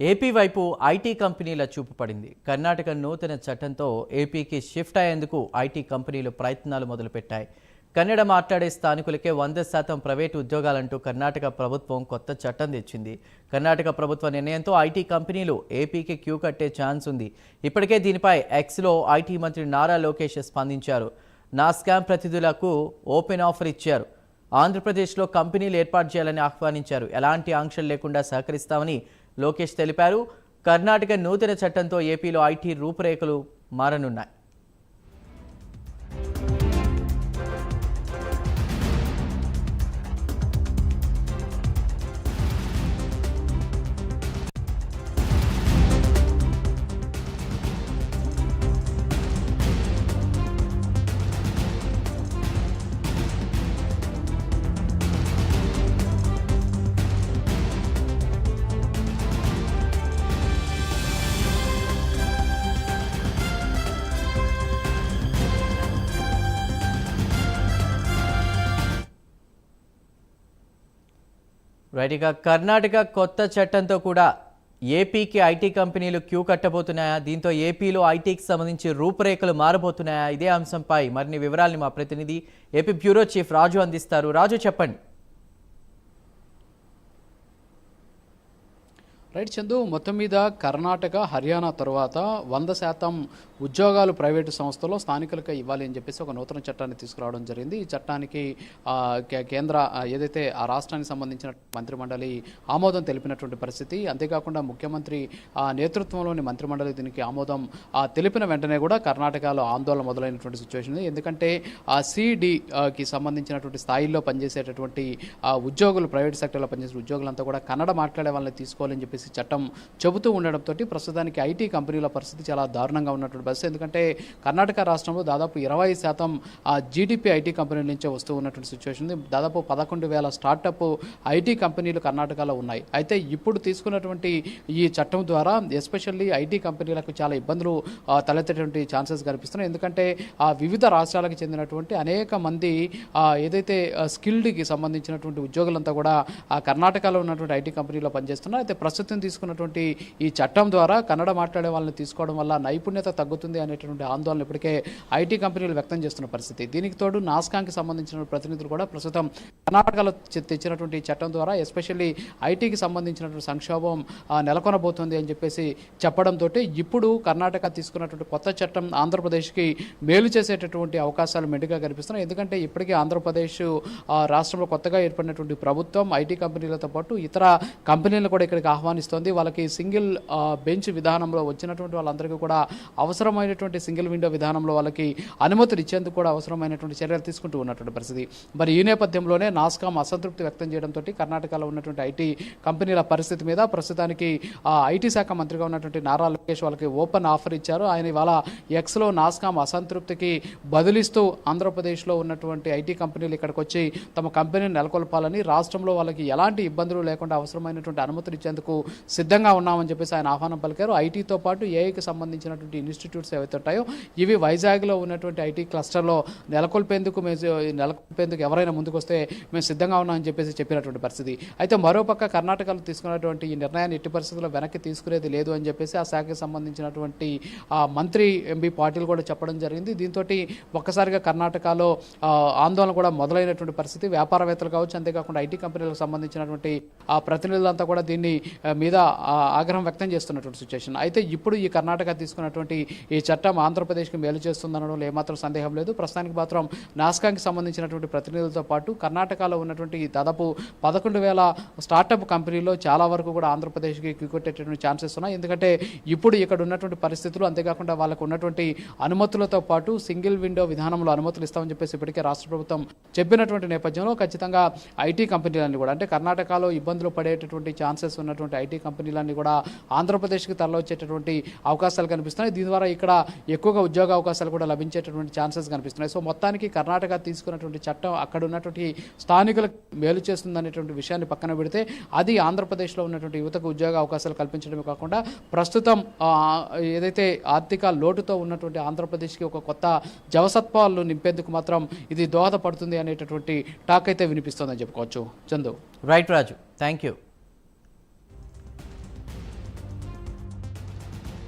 AP వైపు IT కంపెనీల చూపు పడింది. కర్ణాటక నూతన చట్టంతో ఏపీకి షిఫ్ట్ అయ్యేందుకు ఐటీ కంపెనీలు ప్రయత్నాలు మొదలుపెట్టాయి. కన్నడ మాట్లాడే స్థానికులకే వంద శాతం ప్రైవేటు ఉద్యోగాలంటూ కర్ణాటక ప్రభుత్వం కొత్త చట్టం తెచ్చింది. కర్ణాటక ప్రభుత్వ నిర్ణయంతో ఐటీ కంపెనీలు ఏపీకి క్యూ కట్టే ఛాన్స్ ఉంది. ఇప్పటికే దీనిపై ఎక్స్లో ఐటీ మంత్రి నారా లోకేష్ స్పందించారు. నా స్కామ్ ప్రతినిధులకు ఓపెన్ ఆఫర్ ఇచ్చారు. ఆంధ్రప్రదేశ్లో కంపెనీలు ఏర్పాటు చేయాలని ఆహ్వానించారు. ఎలాంటి ఆంక్షలు లేకుండా సహకరిస్తామని లోకేష్ తెలిపారు కర్ణాటక నూతన చట్టంతో ఏపీలో ఐటీ రూపురేఖలు మారనున్నాయి. రైట్ ఇక కర్ణాటక కొత్త చట్టంతో కూడా ఏపీకి ఐటీ కంపెనీలు క్యూ కట్టబోతున్నాయా? దీంతో ఏపీలో ఐటీకి సంబంధించి రూపురేఖలు మారబోతున్నాయా? ఇదే అంశంపై మరిన్ని వివరాలని మా ప్రతినిధి ఏపీ బ్యూరో చీఫ్ రాజు అందిస్తారు. రాజు చెప్పండి. రైట్ చందు మొత్తం మీద కర్ణాటక హర్యానా తర్వాత వంద శాతం ఉద్యోగాలు ప్రైవేటు సంస్థలో స్థానికులకు ఇవ్వాలి అని చెప్పేసి ఒక నూతన చట్టాన్ని తీసుకురావడం జరిగింది. ఈ చట్టానికి కేంద్ర ఏదైతే ఆ రాష్ట్రానికి సంబంధించిన మంత్రిమండలి ఆమోదం తెలిపినటువంటి పరిస్థితి అంతేకాకుండా ముఖ్యమంత్రి ఆ, నేతృత్వంలోని మంత్రిమండలి దీనికి ఆమోదం ఆ, తెలిపిన వెంటనే కూడా కర్ణాటకలో ఆందోళన మొదలైనటువంటి సిచ్యువేషన్ ఉంది. ఎందుకంటే ఆ సిడికి సంబంధించినటువంటి స్థాయిలో పనిచేసేటటువంటి ఆ, ఉద్యోగులు ప్రైవేట్ సెక్టర్లో పనిచేసే ఉద్యోగులంతా కూడా కన్నడ మాట్లాడే వాళ్ళని తీసుకోవాలని చెప్పేసి చట్టం చెబుతూ ఉండడంతో ప్రస్తుతానికి ఐటీ కంపెనీల పరిస్థితి చాలా దారుణంగా ఉన్నటువంటి పరిస్థితి. ఎందుకంటే కర్ణాటక రాష్ట్రంలో దాదాపు ఇరవై శాతం జీడిపి ఐటీ కంపెనీల నుంచే వస్తూ ఉన్నటువంటి సిచ్యువేషన్ ఉంది. దాదాపు పదకొండు వేల స్టార్టప్ ఐటీ కంపెనీలు కర్ణాటకలో ఉన్నాయి. అయితే ఇప్పుడు తీసుకున్నటువంటి ఈ చట్టం ద్వారా ఎస్పెషల్లీ ఐటీ కంపెనీలకు చాలా ఇబ్బందులు తలెత్తేటువంటి ఛాన్సెస్ కనిపిస్తున్నాయి. ఎందుకంటే ఆ వివిధ రాష్ట్రాలకు చెందినటువంటి అనేక మంది ఏదైతే స్కిల్డ్కి సంబంధించినటువంటి ఉద్యోగులంతా కూడా ఆ కర్ణాటకలో ఉన్నటువంటి ఐటీ కంపెనీలో పనిచేస్తున్నారు. అయితే ప్రస్తుతం తీసుకున్నటువంటి ఈ చట్టం ద్వారా కన్నడ మాట్లాడే వాళ్ళని తీసుకోవడం వల్ల నైపుణ్యత తగ్గుతుంది అనేటువంటి ఆందోళన ఇప్పటికే ఐటీ కంపెనీలు వ్యక్తం చేస్తున్న పరిస్థితి. దీనికి తోడు నాస్కాంకి సంబంధించిన ప్రతినిధులు కూడా ప్రస్తుతం కర్ణాటకలో తెచ్చినటువంటి చట్టం ద్వారా ఎస్పెషల్లీ ఐటీకి సంబంధించినటువంటి సంక్షోభం నెలకొనబోతుంది అని చెప్పేసి చెప్పడంతో ఇప్పుడు కర్ణాటక తీసుకున్నటువంటి కొత్త చట్టం ఆంధ్రప్రదేశ్కి మేలు చేసేటటువంటి అవకాశాలు మెండుగా కనిపిస్తున్నాయి. ఎందుకంటే ఇప్పటికే ఆంధ్రప్రదేశ్ ఆ, రాష్ట్రంలో కొత్తగా ఏర్పడినటువంటి ప్రభుత్వం ఐటీ కంపెనీలతో పాటు ఇతర కంపెనీలను కూడా ఇక్కడికి ఆహ్వానిస్తోంది. వాళ్ళకి సింగిల్ బెంచ్ విధానంలో వచ్చినటువంటి వాళ్ళందరికీ కూడా అవసరమైనటువంటి సింగిల్ విండో విధానంలో వాళ్ళకి అనుమతులు ఇచ్చేందుకు కూడా అవసరమైనటువంటి చర్యలు తీసుకుంటూ ఉన్నటువంటి పరిస్థితి. మరి ఈ నేపథ్యంలోనే నాస్కామ్ అసంతృప్తి వ్యక్తం చేయడంతో కర్ణాటకలో ఉన్నటువంటి ఐటీ కంపెనీల పరిస్థితి మీద ప్రస్తుతానికి ఐటీ శాఖ మంత్రిగా ఉన్నటువంటి నారా లోకేష్ వాళ్ళకి ఓపెన్ ఆఫర్ ఇచ్చారు. ఆయన ఇవాళ ఎక్స్లో నాస్కామ్ అసంతృప్తికి బదిలిస్తూ ఆంధ్రప్రదేశ్లో ఉన్నటువంటి ఐటీ కంపెనీలు ఇక్కడికి వచ్చి తమ కంపెనీని నెలకొల్పాలని రాష్ట్రంలో వాళ్ళకి ఎలాంటి ఇబ్బందులు లేకుండా అవసరమైనటువంటి అనుమతులు ఇచ్చేందుకు సిద్ధంగా ఉన్నామని చెప్పేసి ఆయన ఆహ్వానం పలికారు. ఐటీతో పాటు ఏఐకి సంబంధించినటువంటి ఇన్స్టిట్యూట్స్ ఏవైతే ఉంటాయో ఇవి వైజాగ్లో ఉన్నటువంటి ఐటీ క్లస్టర్లో నెలకొల్పేందుకు మేము నెలకొల్పేందుకు ఎవరైనా ముందుకు వస్తే మేము సిద్ధంగా ఉన్నామని చెప్పేసి చెప్పినటువంటి పరిస్థితి. అయితే మరోపక్క కర్ణాటకలో తీసుకున్నటువంటి ఈ నిర్ణయాన్ని ఎట్టి పరిస్థితుల్లో వెనక్కి తీసుకునేది లేదు అని చెప్పేసి ఆ శాఖకి సంబంధించినటువంటి మంత్రి ఎంబీ పాటిల్ కూడా చెప్పడం జరిగింది. దీంతో ఒక్కసారిగా కర్ణాటకలో ఆందోళన కూడా మొదలైనటువంటి పరిస్థితి. వ్యాపారవేత్తలు కావచ్చు అంతేకాకుండా ఐటీ కంపెనీలకు సంబంధించినటువంటి ఆ ప్రతినిధులంతా కూడా దీన్ని మీద ఆగ్రహం వ్యక్తం చేస్తున్నటువంటి సిచ్యువేషన్ అయితే ఇప్పుడు ఈ కర్ణాటక తీసుకున్నటువంటి ఈ చట్టం ఆంధ్రప్రదేశ్కి మేలు చేస్తుందనడంలో ఏమాత్రం సందేహం లేదు. ప్రస్తుతానికి మాత్రం నాస్కాంకి సంబంధించినటువంటి ప్రతినిధులతో పాటు కర్ణాటకలో ఉన్నటువంటి దాదాపు పదకొండు వేల స్టార్టప్ కంపెనీలో చాలా వరకు కూడా ఆంధ్రప్రదేశ్కి క్యూకొట్టేటటువంటి ఛాన్సెస్ ఉన్నాయి. ఎందుకంటే ఇప్పుడు ఇక్కడ ఉన్నటువంటి పరిస్థితులు అంతేకాకుండా వాళ్ళకు ఉన్నటువంటి అనుమతులతో పాటు సింగిల్ విండో విధానంలో అనుమతులు ఇస్తామని చెప్పేసి ఇప్పటికే రాష్ట్ర ప్రభుత్వం చెప్పినటువంటి నేపథ్యంలో ఖచ్చితంగా ఐటీ కంపెనీలన్నీ కూడా అంటే కర్ణాటకలో ఇబ్బందులు పడేటటువంటి ఛాన్సెస్ ఉన్నటువంటి ఐటీ కంపెనీలన్నీ కూడా ఆంధ్రప్రదేశ్కి తరలివచ్చేటటువంటి అవకాశాలు కనిపిస్తున్నాయి. దీని ద్వారా ఇక్కడ ఎక్కువగా ఉద్యోగ అవకాశాలు కూడా లభించేటటువంటి ఛాన్సెస్ కనిపిస్తున్నాయి. సో మొత్తానికి కర్ణాటక తీసుకున్నటువంటి చట్టం అక్కడ ఉన్నటువంటి స్థానికులకు మేలు చేస్తుందనేటువంటి విషయాన్ని పక్కన పెడితే అది ఆంధ్రప్రదేశ్లో ఉన్నటువంటి యువతకు ఉద్యోగ అవకాశాలు కల్పించడమే కాకుండా ప్రస్తుతం ఏదైతే ఆర్థిక లోటుతో ఉన్నటువంటి ఆంధ్రప్రదేశ్కి ఒక కొత్త జవసత్వాలు నింపేందుకు మాత్రం ఇది దోహదపడుతుంది అనేటటువంటి టాక్ అయితే వినిపిస్తోందని చెప్పుకోవచ్చు. Chandu. Right Raju thank you